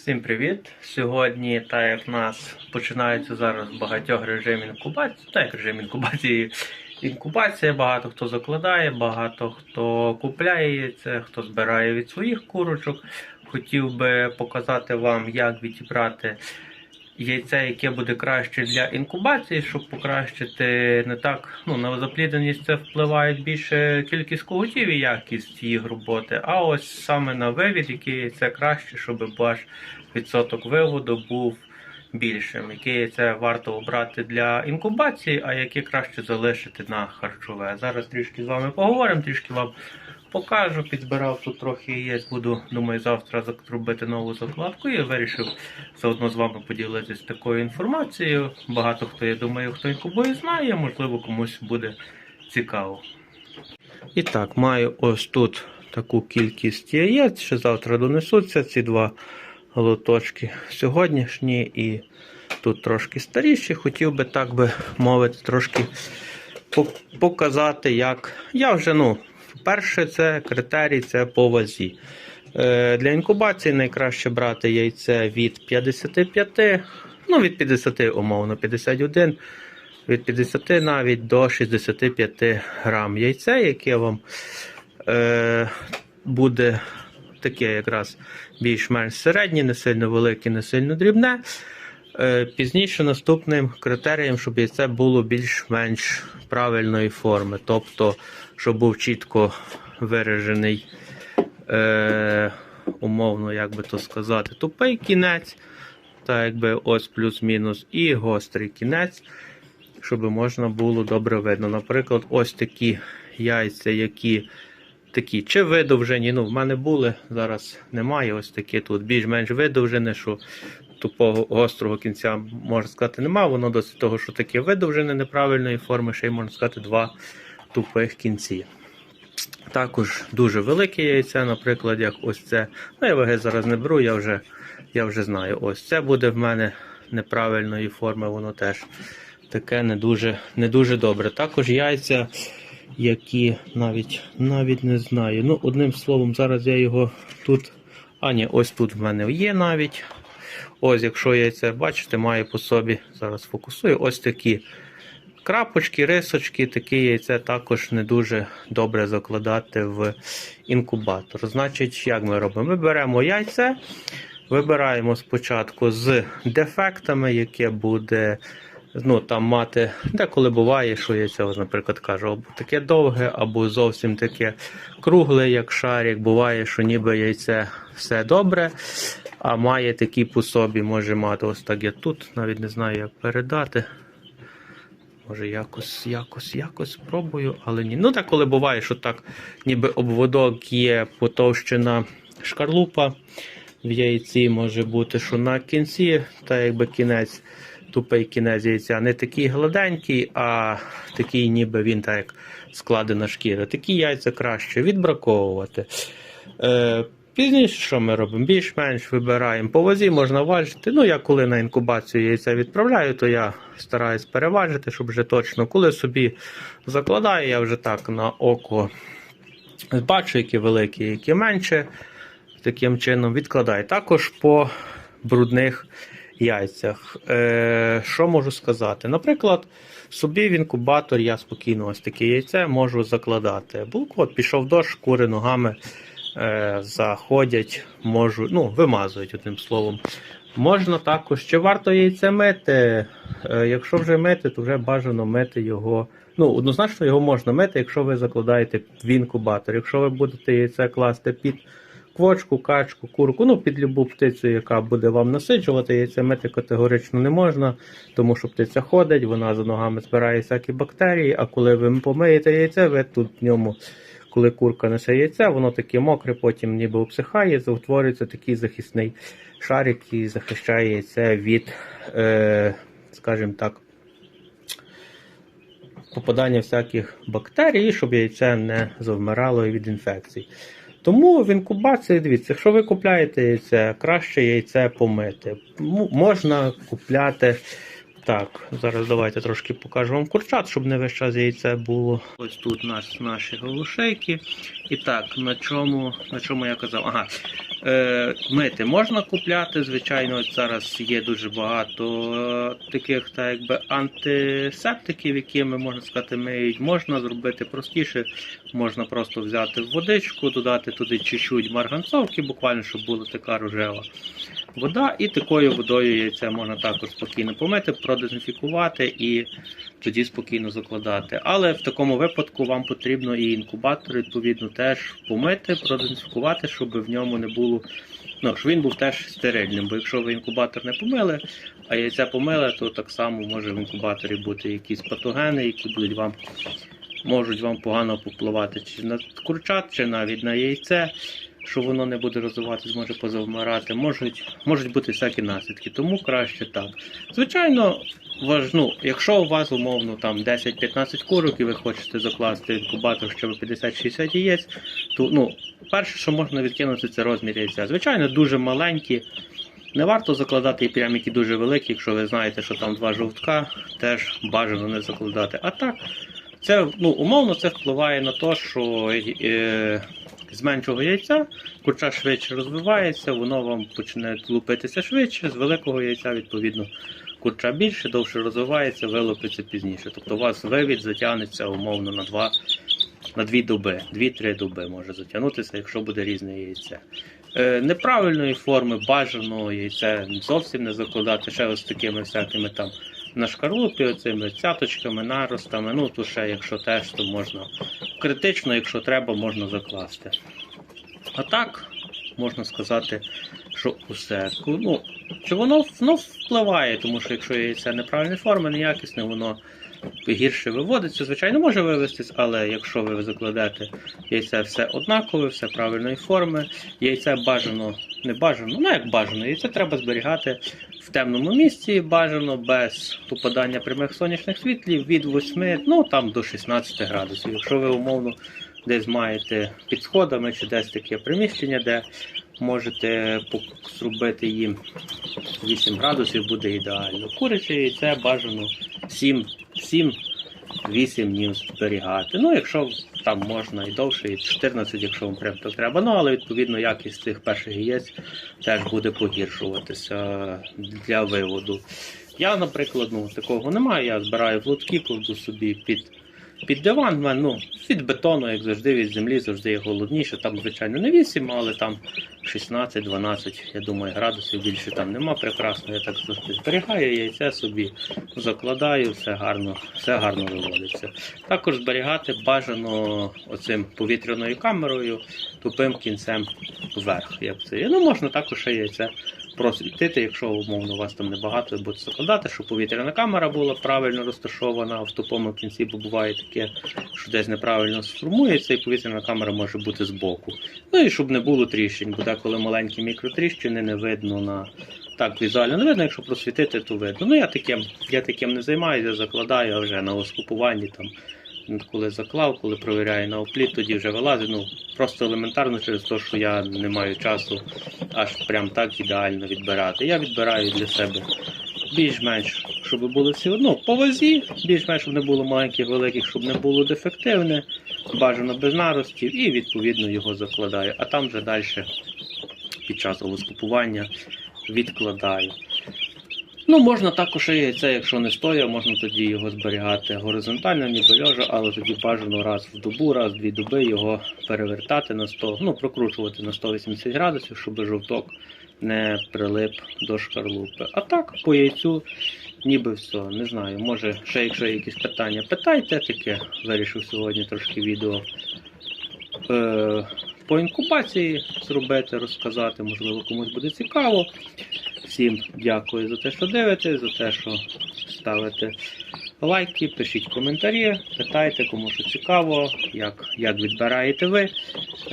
Всім привіт! Сьогодні, так як в нас починається зараз багатьох режим інкубації, так як режим інкубації, інкубація, багато хто закладає, багато хто купляє це, хто збирає від своїх курочок. Хотів би показати вам, як відібрати яйце, яке буде краще для інкубації, щоб покращити не так. Ну, на заплідненість це впливає більше кількість когутів і якість їх роботи. А ось саме на вивід, яке яйце краще, щоб ваш відсоток виводу був більшим. Яке яйце варто обрати для інкубації, а яке краще залишити на харчове. Зараз трішки з вами поговоримо, трішки вам покажу. Підзбирав тут трохи яєць, буду, думаю, завтра зробити нову закладку і вирішив заодно з вами поділитися такою інформацією. Багато хто, я думаю, хто інкубує, знає, можливо, комусь буде цікаво. І так, маю ось тут таку кількість яєць. Ще завтра донесуться ці два лоточки сьогоднішні і тут трошки старіші. Хотів би, так би мовити, трошки показати, як я вже, ну, перше, це критерій, це по вазі. Е, Для інкубації найкраще брати яйце від 55, ну від 50 умовно, 51, від 50 навіть до 65 грам яйце, яке вам е, буде таке якраз більш-менш середнє, не сильно велике, не сильно дрібне. Е, Пізніше наступним критерієм, щоб яйце було більш-менш правильної форми, тобто, щоб був чітко виражений, е, умовно, як би то сказати, тупий кінець, так якби ось плюс-мінус, і гострий кінець, щоб можна було добре видно. Наприклад, ось такі яйця, які такі чи видовжені. Ну, в мене були, зараз немає. Ось такі тут більш-менш видовжені, що тупого гострого кінця, можна сказати, немає. Воно досить того, що таке видовжене неправильної форми, ще й можна сказати, два тупих кінці. Також дуже велике яйце, наприклад, як ось це. Ну, я ваги зараз не беру, я вже, я вже знаю. Ось це буде в мене неправильної форми, воно теж таке не дуже, не дуже добре. Також яйця, які навіть, навіть не знаю. Ну, одним словом, зараз я його тут. А, ні, ось тут в мене є навіть. Ось, якщо яйце, бачите, має по собі, зараз фокусую, ось такі крапочки, рисочки, такі яйце також не дуже добре закладати в інкубатор. Значить, як ми робимо? Ми беремо яйце, вибираємо спочатку з дефектами, яке буде. Ну, там мати, деколи буває, що яйце, наприклад, кажу, або таке довге, або зовсім таке кругле, як шарик. Буває, що ніби яйце все добре, а має такі по собі, може мати ось так я тут, навіть не знаю, як передати. Може, якось, якось, якось спробую, але ні. Ну, так коли буває, що так, ніби обводок є потовщена шкарлупа в яйці, може бути, що на кінці, та якби кінець, тупий кінець яйця, не такий гладенький, а такий, ніби він так як складена шкіра. Такі яйця краще відбраковувати. Е, Пізніше, що ми робимо? Більш-менш вибираємо по вазі, можна важити. Ну, я коли на інкубацію яйця відправляю, то я стараюсь переважити, щоб вже точно. Коли собі закладаю, я вже так на око бачу, які великі, які менше. Таким чином відкладаю. Також по брудних яйцях. Е, що можу сказати? Наприклад, собі в інкубатор я спокійно ось таке яйце можу закладати. Булку, от пішов дощ, кури ногами е, заходять, можу, ну, вимазують одним словом. Можна також, чи варто яйце мити. Е, якщо вже мити, то вже бажано мити його. Ну, однозначно його можна мити, якщо ви закладаєте в інкубатор. Якщо ви будете яйце класти під квочку, качку, курку, ну під любу птицю, яка буде вам насиджувати, яйце мити категорично не можна, тому що птиця ходить, вона за ногами збирає всякі бактерії, а коли ви помиєте яйце, ви тут в ньому, коли курка несе яйце, воно таке мокре, потім ніби обсихає, утворюється такий захисний шарик, який захищає яйце від, е, скажімо так, попадання всяких бактерій, щоб яйце не завмирало від інфекцій. Тому в інкубації, дивіться, якщо ви купляєте яйце, краще яйце помити. Можна купляти Так, зараз давайте трошки покажу вам курчат, щоб не весь час яйце було. Ось тут у нас наші голушейки. І так, на чому, на чому я казав? Ага. Е, мити можна купляти, звичайно, зараз є дуже багато е, таких так, якби антисептиків, якими можна сказати, миють. Можна зробити простіше, можна просто взяти водичку, додати туди чуть-чуть марганцовки, буквально, щоб була така рожева вода, і такою водою яйце можна також спокійно помити, продезінфікувати і тоді спокійно закладати. Але в такому випадку вам потрібно і інкубатор, відповідно, теж помити, продезінфікувати, щоб в ньому не було. Ну, щоб він був теж стерильним, бо якщо ви інкубатор не помили, а яйця помили, то так само може в інкубаторі бути якісь патогени, які будуть вам можуть вам погано попливати чи на курчат, чи навіть на яйце, що воно не буде розвиватися, може позавмирати. Можуть, можуть бути всякі наслідки, тому краще так. Звичайно, важ, ну, якщо у вас умовно там 10-15 курок і ви хочете закласти інкубатор, щоб 50-60 яєць, то ну, перше, що можна відкинути, це розмір яйця. Звичайно, дуже маленькі. Не варто закладати і прям які дуже великі, якщо ви знаєте, що там два жовтка, теж бажано не закладати. А так, це ну, умовно це впливає на те, що е, з меншого яйця курча швидше розвивається, воно вам почне лупитися швидше, з великого яйця, відповідно, курча більше, довше розвивається, вилупиться пізніше. Тобто у вас вивід затягнеться умовно на два. На дві доби, дві-три доби може затягнутися, якщо буде різне яйце. Е, неправильної форми бажано яйце зовсім не закладати ще ось такими всякими там на шкарлупі, оцими цяточками, наростами. Ну, то ще, якщо теж, то можна критично, якщо треба, можна закласти. А так, можна сказати, що усе. Ну, чи воно, воно впливає, тому що якщо яйце неправильної форми, неякісне, воно гірше виводиться. Звичайно, може вивестись, але якщо ви закладете яйце все однакове, все правильної форми, яйце бажано, не бажано, ну як бажано, яйце треба зберігати в темному місці, бажано без попадання прямих сонячних світлів від 8 ну, там, до 16 градусів. Якщо ви умовно десь маєте під сходами чи десь таке приміщення, де можете зробити їм 8 градусів, буде ідеально. Куряче яйце бажано 7, 7 8 днів зберігати. Ну, якщо там можна і довше, і 14, якщо вам прям то треба. Ну, але відповідно якість цих перших яєць теж буде погіршуватися для виводу. Я, наприклад, ну, такого немає. Я збираю в лотки, кладу собі під. Під диван, в мене, ну, від бетону, як завжди, від землі завжди є голодніше. Там, звичайно, не 8, але там 16-12, я думаю, градусів більше там нема. Прекрасно, я так завжди зберігаю, яйця собі закладаю, все гарно, все гарно виводиться. Також зберігати бажано оцим повітряною камерою, тупим кінцем вверх. Як це є. Ну, можна також ще яйце просвітити, якщо умовно у вас там небагато, будете закладати, щоб повітряна камера була правильно розташована в тупому кінці, бо буває таке, що десь неправильно сформується, і повітряна камера може бути збоку. Ну і щоб не було тріщин, бо деколи маленькі мікротріщини не видно на. Так, візуально не видно, якщо просвітити, то видно. Ну я таким, я таким не займаюся, закладаю вже на оскупуванні там. Коли заклав, коли провіряю на опліт, тоді вже вилазить. Ну просто елементарно через те, що я не маю часу аж прям так ідеально відбирати. Я відбираю для себе більш-менш, щоб були всі одно по вазі, більш-менш, щоб не було маленьких, великих, щоб не було дефективне, бажано без наростів, і відповідно його закладаю. А там вже далі під час овоскупування відкладаю. Ну, можна також і яйце, якщо не стоя, можна тоді його зберігати горизонтально, ніби льожа, але тоді бажано раз в добу, раз в дві доби його перевертати на 100, ну, прокручувати на 180 градусів, щоб жовток не прилип до шкарлупи. А так, по яйцю ніби все. Не знаю. Може, ще якщо є якісь питання, питайте таке. Вирішив сьогодні трошки відео е, по інкубації зробити, розказати, можливо, комусь буде цікаво. Всім дякую за те, що дивитесь, за те, що ставите лайки, пишіть коментарі, питайте, кому що цікаво, як, як відбираєте ви.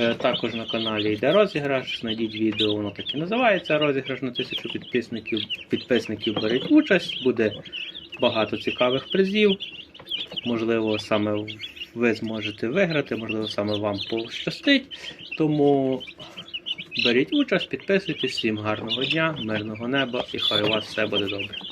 Е, Також на каналі йде розіграш. Знайдіть відео, воно так і називається розіграш на тисячу підписників. Підписників беріть участь, буде багато цікавих призів. Можливо, саме ви зможете виграти, можливо, саме вам пощастить. Тому беріть участь, підписуйтесь, всім гарного дня, мирного неба і хай у вас все буде добре.